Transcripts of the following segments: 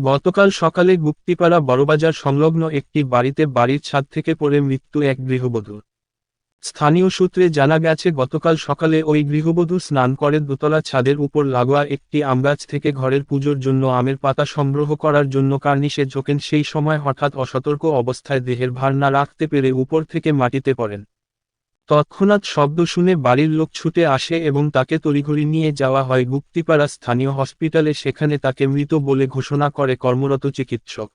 গতকাল সকালে গুপ্তিপাড়া বড়বাজার সংলগ্ন একটি বাড়িতে বাড়ির ছাদ থেকে পড়ে মৃত্যু এক গৃহবধূর স্থানীয় সূত্রে জানা গেছে, গতকাল সকালে ওই গৃহবধূ স্নান করে দোতলা ছাদের উপর লাগোয়া একটি আমগাছ থেকে ঘরের পুজোর জন্য আমের পাতা সংগ্রহ করার জন্য কার্নিশে ঝোঁকেন। সেই সময় হঠাৎ অসতর্ক অবস্থায় দেহের ভার না রাখতে পেরে উপর থেকে মাটিতে পড়েন। তৎক্ষণাৎ শব্দ শুনে বাড়ির লোক ছুটে আসে এবং তাকে তড়িঘড়ি নিয়ে যাওয়া হয় গুপ্তিপাড়া স্থানীয় হসপিটালে সেখানে তাকে মৃত বলে ঘোষণা করে কর্মরত চিকিৎসক।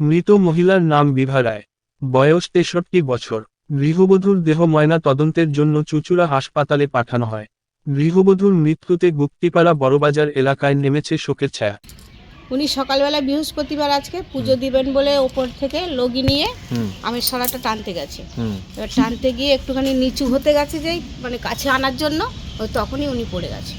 মৃত মহিলার নাম বিভা রায়। বয়স তেষট্টি বছর। গৃহবধূর দেহ ময়না তদন্তের জন্য চুচুড়া হাসপাতালে পাঠানো হয়। গৃহবধূর মৃত্যুতে গুপ্তিপাড়া বড়বাজার এলাকায় নেমেছে শোকের ছায়া। উনি সকালবেলা বৃহস্পতিবার আজকে পুজো দিবেন বলে ওপর থেকে লগি নিয়ে আমের সরাটা টানতে গেছে। এবার টানতে গিয়ে একটুখানি নিচু হতে গেছে যেই মানে কাছে আনার জন্য ওই তখনই উনি পড়ে গেছে।